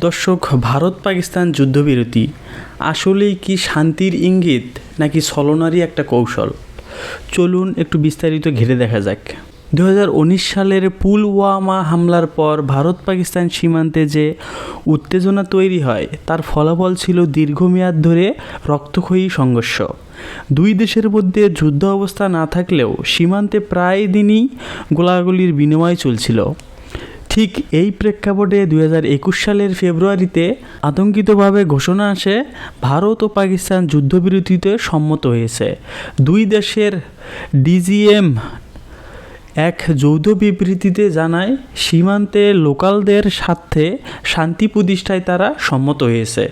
দর্শক, ভারত পাকিস্তান যুদ্ধবিরতি। আসলেই কি শান্তির ইঙ্গিত নাকি ছলনারই একটা কৌশল? চলুন একটু বিস্তারিত ঘিরে দেখা যাক। দু হাজার উনিশ সালের পুলওয়ামা হামলার পর ভারত পাকিস্তান সীমান্তে যে উত্তেজনা তৈরি হয়, তার ফলাফল ছিল দীর্ঘমেয়াদ ধরে রক্তক্ষয়ী সংঘর্ষ। দুই দেশের মধ্যে যুদ্ধ অবস্থা না থাকলেও সীমান্তে প্রায় দিনই গোলাগুলির বিনিময় চলছিল। ঠিক এই প্রেক্ষাপটে দু হাজার একুশ সালের ফেব্রুয়ারিতে আতঙ্কিতভাবে ঘোষণা আসে, ভারত ও পাকিস্তান যুদ্ধবিরতিতে সম্মত হয়েছে। দুই দেশের ডিজিএম এক যৌথ বিবৃতিতে জানায়, সীমান্তে লোকালদের স্বার্থে শান্তি প্রতিষ্ঠায় তারা সম্মত হয়েছে।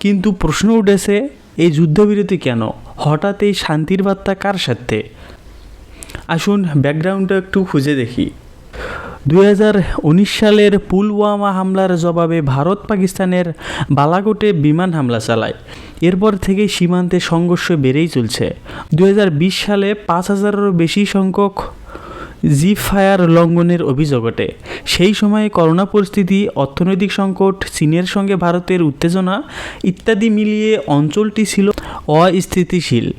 কিন্তু প্রশ্ন উঠেছে, এই যুদ্ধবিরতি কেন? হঠাৎ এই শান্তির বার্তা কার স্বার্থে? আসুন ব্যাকগ্রাউন্ডটা একটু খুঁজে দেখি। দুই হাজার উনিশ সালের পুলওয়ামা হামলার জবাবে ভারত পাকিস্তানের বালাকোটে বিমান হামলা চালায়। এরপর থেকেই সীমান্তে সংঘর্ষ বেড়েই চলছে। দু হাজার বিশ সালে পাঁচ হাজারেরও বেশি সংখ্যক জি ফায়ার লঙ্ঘনের অভিযোগ সেই সময়ে করোনা পরিস্থিতি, অর্থনৈতিক সংকট, চীনের সঙ্গে ভারতের উত্তেজনা ইত্যাদি মিলিয়ে অঞ্চলটি ছিল অস্থিতিশীল।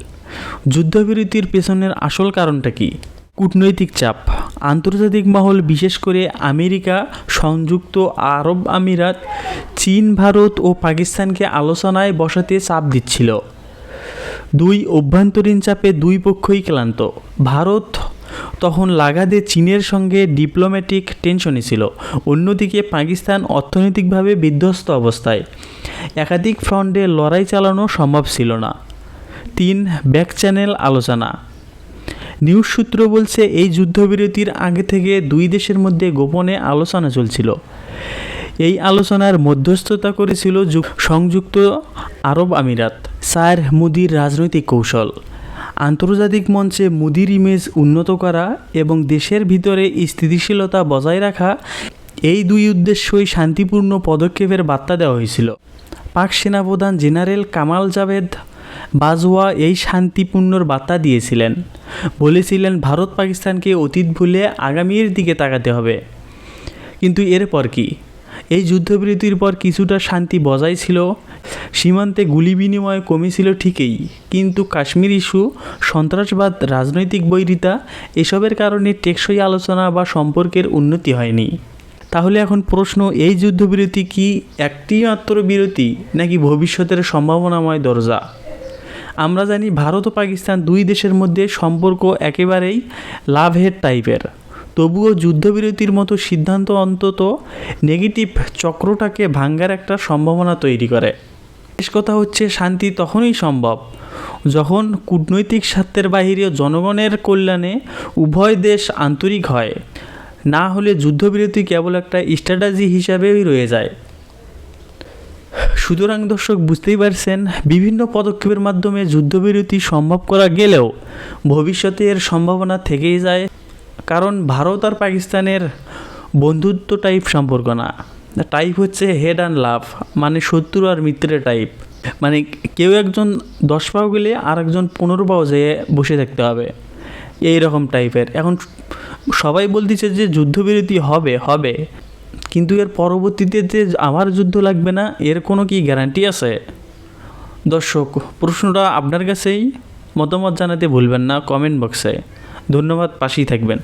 যুদ্ধবিরতির পেছনের আসল কারণটা কি? কূটনৈতিক চাপ। আন্তর্জাতিক মহল, বিশেষ করে আমেরিকা, সংযুক্ত আরব আমিরাত, চীন, ভারত ও পাকিস্তানকে আলোচনায় বসাতে চাপ দিচ্ছিল। দুই অভ্যন্তরীণ চাপে দুই পক্ষই ক্লান্ত। ভারত তখন লাগাদে চীনের সঙ্গে ডিপ্লোম্যাটিক টেনশনে ছিল। অন্যদিকে পাকিস্তান অর্থনৈতিকভাবে বিধ্বস্ত অবস্থায়। একাধিক ফ্রন্টে লড়াই চালানো সম্ভব ছিল না। তিন, ব্যাক চ্যানেল আলোচনা। নিউজ সূত্র বলছে, এই যুদ্ধবিরতির আগে থেকে দুই দেশের মধ্যে গোপনে আলোচনা চলছিল। এই আলোচনার মধ্যস্থতা করেছিল সংযুক্ত আরব আমিরাত, স্যার মুদির রাজনৈতিক কৌশল। আন্তর্জাতিক মঞ্চে মুদির ইমেজ উন্নত করা এবং দেশের ভিতরে স্থিতিশীলতা বজায় রাখা, এই দুই উদ্দেশ্যই শান্তিপূর্ণ পদক্ষেপের বার্তা দেওয়া হয়েছিল। পাক সেনাপ্রধান জেনারেল কামাল জাভেদ বাজওয়া এই শান্তিপূর্ণর বার্তা দিয়েছিলেন। বলেছিলেন, ভারত পাকিস্তানকে অতীত ভুলে আগামীর দিকে তাকাতে হবে। কিন্তু এরপর কি? এই যুদ্ধবিরতির পর কিছুটা শান্তি বজায় ছিল। সীমান্তে গুলি বিনিময় কমেছিল ঠিকই, কিন্তু কাশ্মীর ইস্যু, সন্ত্রাসবাদ, রাজনৈতিক বৈরিতা, এসবের কারণে টেকসই আলোচনা বা সম্পর্কের উন্নতি হয়নি। তাহলে এখন প্রশ্ন, এই যুদ্ধবিরতি কি একটি মাত্র বিরতি নাকি ভবিষ্যতের সম্ভাবনাময় দরজা? আমরা জানি ভারত ও পাকিস্তান দুই দেশের মধ্যে সম্পর্ক একেবারেই লাভের টাইপের তবুও যুদ্ধবিরতির মতো সিদ্ধান্ত অন্তত নেগেটিভ চক্রটাকে ভাঙ্গার একটা সম্ভাবনা তৈরি করে। শেষ কথা হচ্ছে শান্তি তখনই সম্ভব যখন কূটনৈতিক স্বার্থের বাহিরে জনগণের কল্যাণে উভয় দেশ আন্তরিক হয়। না হলে যুদ্ধবিরতি কেবল একটা স্ট্র্যাটাজি হিসাবেই রয়ে যায়। সুতরাং দর্শক, বুঝতেই পারছেন, বিভিন্ন পদক্ষেপের মাধ্যমে যুদ্ধবিরতি সম্ভব করা গেলেও ভবিষ্যতে এর সম্ভাবনা থেকেই যায়, কারণ ভারত আর পাকিস্তানের বন্ধুত্ব টাইপ সম্পর্ক না। টাইপ হচ্ছে হেড অ্যান্ড লাভ মানে শত্রু আর মিত্রের টাইপ মানে কেউ একজন দশ পাও গেলে আর একজন পনেরো পাও যেয়ে বসে থাকতে হবে এই রকম টাইপের এখন সবাই বলতেছে যে যুদ্ধবিরতি হবে হবে। কিন্তু এর পরবর্তীতে যে আমার যুদ্ধ লাগবে না, এর কোনো কি গ্যারান্টি আছে? দর্শক, প্রশ্নটা আপনার কাছেই। মতামত জানাতে ভুলবেন না কমেন্ট বক্সে ধন্যবাদ, পাশেই থাকবেন।